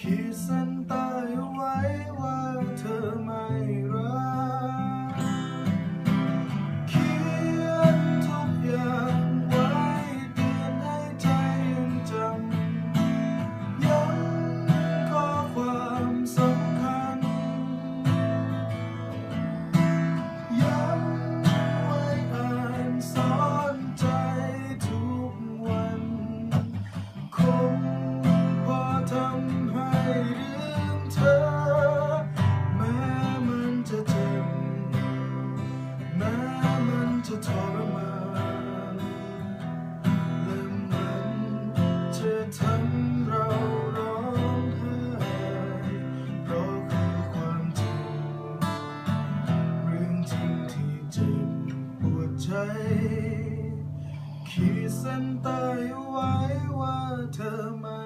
ขีด ขีดเส้นใต้ไว้ว่าเธอไม่